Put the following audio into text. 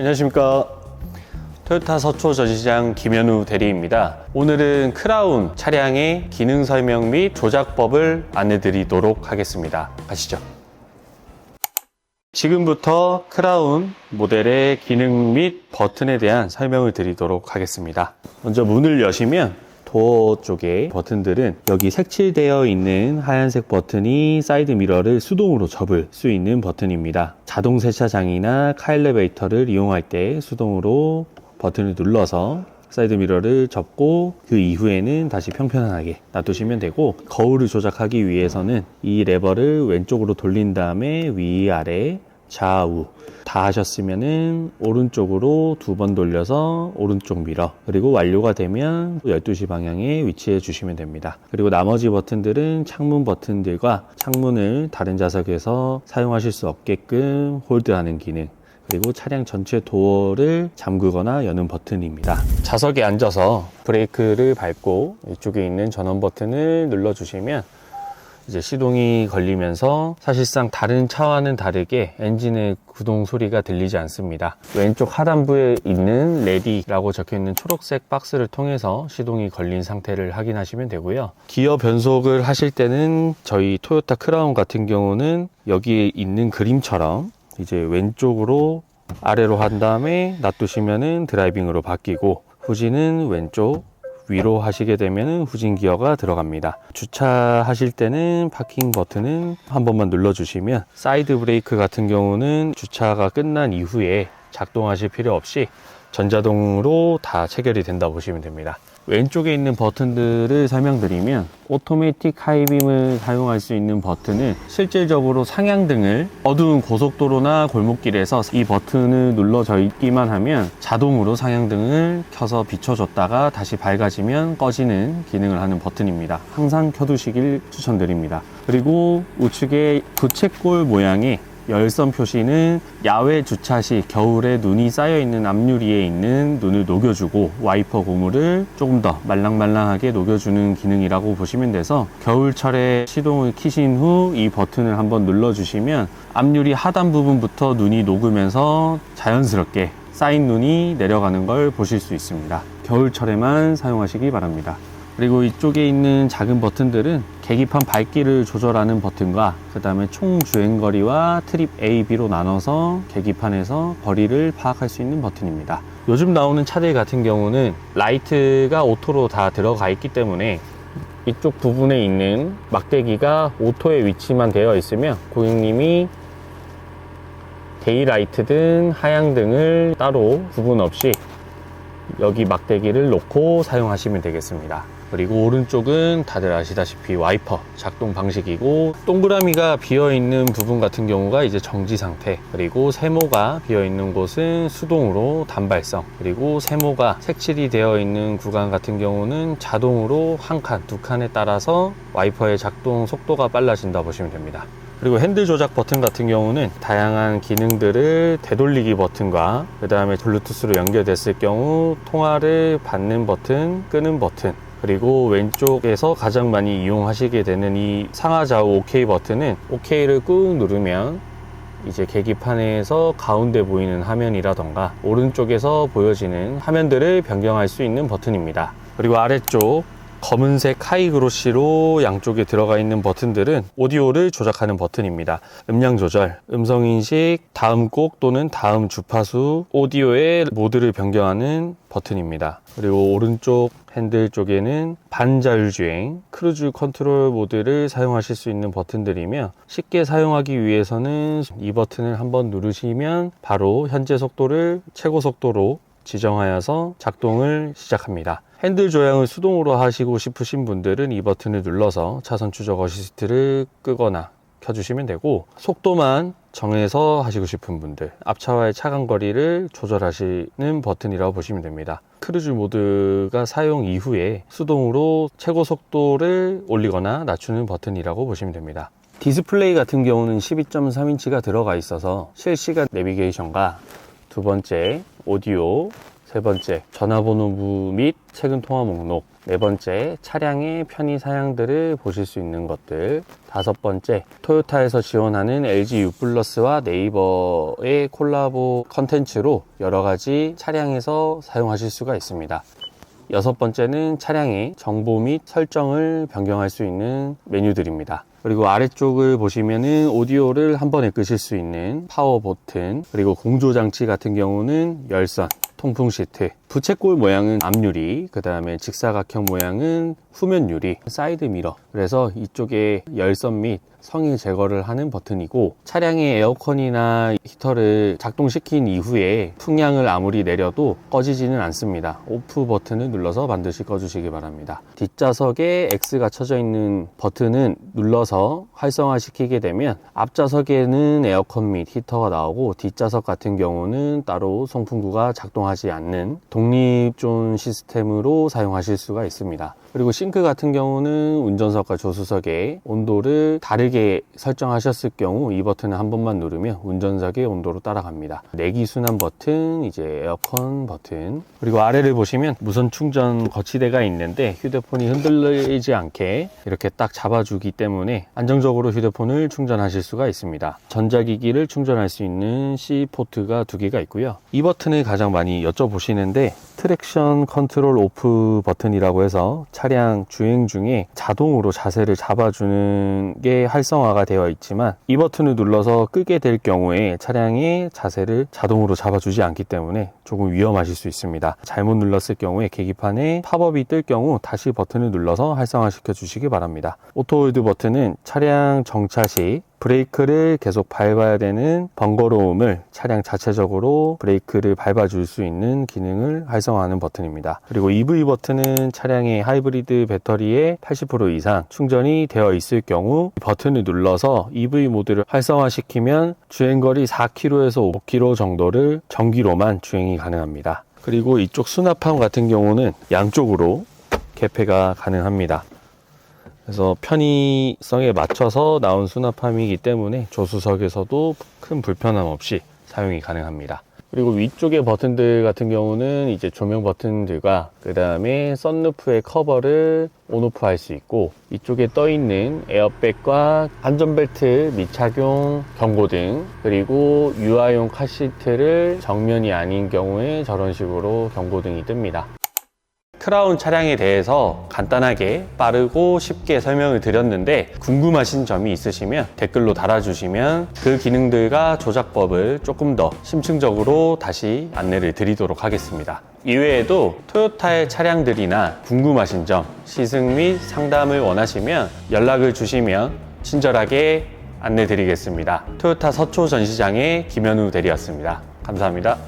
안녕하십니까. 토요타 서초 전시장 김현우 대리입니다. 오늘은 크라운 차량의 기능 설명 및 조작법을 안내 드리도록 하겠습니다. 가시죠. 지금부터 크라운 모델의 기능 및 버튼에 대한 설명을 드리도록 하겠습니다. 먼저 문을 여시면 도어 쪽에 버튼들은 여기 색칠되어 있는 하얀색 버튼이 사이드 미러를 수동으로 접을 수 있는 버튼입니다. 자동 세차장이나 카일레베이터를 이용할 때 수동으로 버튼을 눌러서 사이드 미러를 접고 그 이후에는 다시 평평하게 놔두시면 되고 거울을 조작하기 위해서는 이 레버를 왼쪽으로 돌린 다음에 위아래 좌우. 다 하셨으면은 오른쪽으로 두 번 돌려서 오른쪽 미러 그리고 완료가 되면 12시 방향에 위치해 주시면 됩니다. 그리고 나머지 버튼들은 창문 버튼들과 창문을 다른 좌석에서 사용하실 수 없게끔 홀드하는 기능. 그리고 차량 전체 도어를 잠그거나 여는 버튼입니다. 좌석에 앉아서 브레이크를 밟고 이쪽에 있는 전원 버튼을 눌러주시면 이제 시동이 걸리면서 사실상 다른 차와는 다르게 엔진의 구동 소리가 들리지 않습니다. 왼쪽 하단부에 있는 레디라고 적혀 있는 초록색 박스를 통해서 시동이 걸린 상태를 확인하시면 되고요. 기어 변속을 하실 때는 저희 토요타 크라운 같은 경우는 여기에 있는 그림처럼 이제 왼쪽으로 아래로 한 다음에 놔두시면은 드라이빙으로 바뀌고 후진은 왼쪽 위로 하시게 되면 후진 기어가 들어갑니다. 주차하실 때는 파킹 버튼은 한 번만 눌러주시면 사이드 브레이크 같은 경우는 주차가 끝난 이후에 작동하실 필요 없이 전자동으로 다 체결이 된다 보시면 됩니다. 왼쪽에 있는 버튼들을 설명드리면 오토매틱 하이빔을 사용할 수 있는 버튼은 실질적으로 상향등을 어두운 고속도로나 골목길에서 이 버튼을 눌러져 있기만 하면 자동으로 상향등을 켜서 비춰줬다가 다시 밝아지면 꺼지는 기능을 하는 버튼입니다. 항상 켜두시길 추천드립니다. 그리고 우측에 부채꼴 모양의 열선 표시는 야외 주차 시 겨울에 눈이 쌓여 있는 앞유리에 있는 눈을 녹여주고 와이퍼 고무를 조금 더 말랑말랑하게 녹여주는 기능이라고 보시면 돼서 겨울철에 시동을 키신 후 이 버튼을 한번 눌러주시면 앞유리 하단 부분부터 눈이 녹으면서 자연스럽게 쌓인 눈이 내려가는 걸 보실 수 있습니다. 겨울철에만 사용하시기 바랍니다. 그리고 이쪽에 있는 작은 버튼들은 계기판 밝기를 조절하는 버튼과 그 다음에 총 주행거리와 트립 A, B로 나눠서 계기판에서 거리를 파악할 수 있는 버튼입니다. 요즘 나오는 차들 같은 경우는 라이트가 오토로 다 들어가 있기 때문에 이쪽 부분에 있는 막대기가 오토의 위치만 되어 있으면 고객님이 데이라이트든 하향 등을 따로 구분 없이 여기 막대기를 놓고 사용하시면 되겠습니다. 그리고 오른쪽은 다들 아시다시피 와이퍼 작동 방식이고 동그라미가 비어 있는 부분 같은 경우가 이제 정지 상태 그리고 세모가 비어 있는 곳은 수동으로 단발성 그리고 세모가 색칠이 되어 있는 구간 같은 경우는 자동으로 한 칸, 두 칸에 따라서 와이퍼의 작동 속도가 빨라진다 보시면 됩니다. 그리고 핸들 조작 버튼 같은 경우는 다양한 기능들을 되돌리기 버튼과 그 다음에 블루투스로 연결됐을 경우 통화를 받는 버튼, 끄는 버튼 그리고 왼쪽에서 가장 많이 이용하시게 되는 이 상하 좌우 OK 버튼은 OK를 꾹 누르면 이제 계기판에서 가운데 보이는 화면이라던가 오른쪽에서 보여지는 화면들을 변경할 수 있는 버튼입니다. 그리고 아래쪽 검은색 하이그로시로 양쪽에 들어가 있는 버튼들은 오디오를 조작하는 버튼입니다. 음량 조절, 음성 인식, 다음 곡 또는 다음 주파수, 오디오의 모드를 변경하는 버튼입니다. 그리고 오른쪽 핸들 쪽에는 반자율주행, 크루즈 컨트롤 모드를 사용하실 수 있는 버튼들이며 쉽게 사용하기 위해서는 이 버튼을 한번 누르시면 바로 현재 속도를 최고 속도로 지정하여서 작동을 시작합니다. 핸들 조향을 수동으로 하시고 싶으신 분들은 이 버튼을 눌러서 차선 추적 어시스트를 끄거나 켜주시면 되고 속도만 정해서 하시고 싶은 분들 앞차와의 차간 거리를 조절하시는 버튼이라고 보시면 됩니다. 크루즈 모드가 사용 이후에 수동으로 최고 속도를 올리거나 낮추는 버튼이라고 보시면 됩니다. 디스플레이 같은 경우는 12.3인치가 들어가 있어서 실시간 내비게이션과 두 번째 오디오 세 번째 전화번호부 및 최근 통화 목록 네 번째, 차량의 편의 사양들을 보실 수 있는 것들. 다섯 번째, 토요타에서 지원하는 LG U 플러스와 네이버의 콜라보 컨텐츠로 여러 가지 차량에서 사용하실 수가 있습니다. 여섯 번째는 차량의 정보 및 설정을 변경할 수 있는 메뉴들입니다. 그리고 아래쪽을 보시면은 오디오를 한 번에 끄실 수 있는 파워 버튼, 그리고 공조 장치 같은 경우는 열선, 통풍 시트, 부채꼴 모양은 앞유리, 그 다음에 직사각형 모양은 후면 유리, 사이드 미러. 그래서 이쪽에 열선 및 성인 제거를 하는 버튼이고 차량의 에어컨이나 히터를 작동시킨 이후에 풍량을 아무리 내려도 꺼지지는 않습니다. 오프 버튼을 눌러서 반드시 꺼주시기 바랍니다. 뒷좌석에 X가 쳐져 있는 버튼은 눌러서 활성화시키게 되면 앞좌석에는 에어컨 및 히터가 나오고 뒷좌석 같은 경우는 따로 송풍구가 작동하지 않는 독립존 시스템으로 사용하실 수가 있습니다. 그리고 싱크 같은 경우는 운전석과 조수석의 온도를 다르게 설정하셨을 경우 이 버튼을 한 번만 누르면 운전석의 온도로 따라갑니다. 내기 순환 버튼, 이제 에어컨 버튼, 그리고 아래를 보시면 무선 충전 거치대가 있는데 휴대폰이 흔들리지 않게 이렇게 딱 잡아주기 때문에 안정적으로 휴대폰을 충전하실 수가 있습니다. 전자기기를 충전할 수 있는 C 포트가 두 개가 있고요. 이 버튼을 가장 많이 여쭤보시는데 트랙션 컨트롤 오프 버튼이라고 해서 차량 주행 중에 자동으로 자세를 잡아주는 게 활성화가 되어 있지만 이 버튼을 눌러서 끄게 될 경우에 차량의 자세를 자동으로 잡아주지 않기 때문에 조금 위험하실 수 있습니다. 잘못 눌렀을 경우에 계기판에 팝업이 뜰 경우 다시 버튼을 눌러서 활성화시켜 주시기 바랍니다. 오토홀드 버튼은 차량 정차 시 브레이크를 계속 밟아야 되는 번거로움을 차량 자체적으로 브레이크를 밟아줄 수 있는 기능을 활성화하는 버튼입니다. 그리고 EV 버튼은 차량의 하이브리드 배터리의 80% 이상 충전이 되어 있을 경우 이 버튼을 눌러서 EV 모드를 활성화시키면 주행거리 4km에서 5km 정도를 전기로만 주행이 가능합니다. 그리고 이쪽 수납함 같은 경우는 양쪽으로 개폐가 가능합니다. 그래서 편의성에 맞춰서 나온 수납함이기 때문에 조수석에서도 큰 불편함 없이 사용이 가능합니다. 그리고 위쪽의 버튼들 같은 경우는 이제 조명 버튼들과 그 다음에 썬루프의 커버를 온오프 할 수 있고 이쪽에 떠 있는 에어백과 안전벨트 미착용 경고등 그리고 유아용 카시트를 정면이 아닌 경우에 저런 식으로 경고등이 뜹니다. 크라운 차량에 대해서 간단하게 빠르고 쉽게 설명을 드렸는데 궁금하신 점이 있으시면 댓글로 달아주시면 그 기능들과 조작법을 조금 더 심층적으로 다시 안내를 드리도록 하겠습니다. 이외에도 토요타의 차량들이나 궁금하신 점, 시승 및 상담을 원하시면 연락을 주시면 친절하게 안내 드리겠습니다. 토요타 서초 전시장의 김현우 대리였습니다. 감사합니다.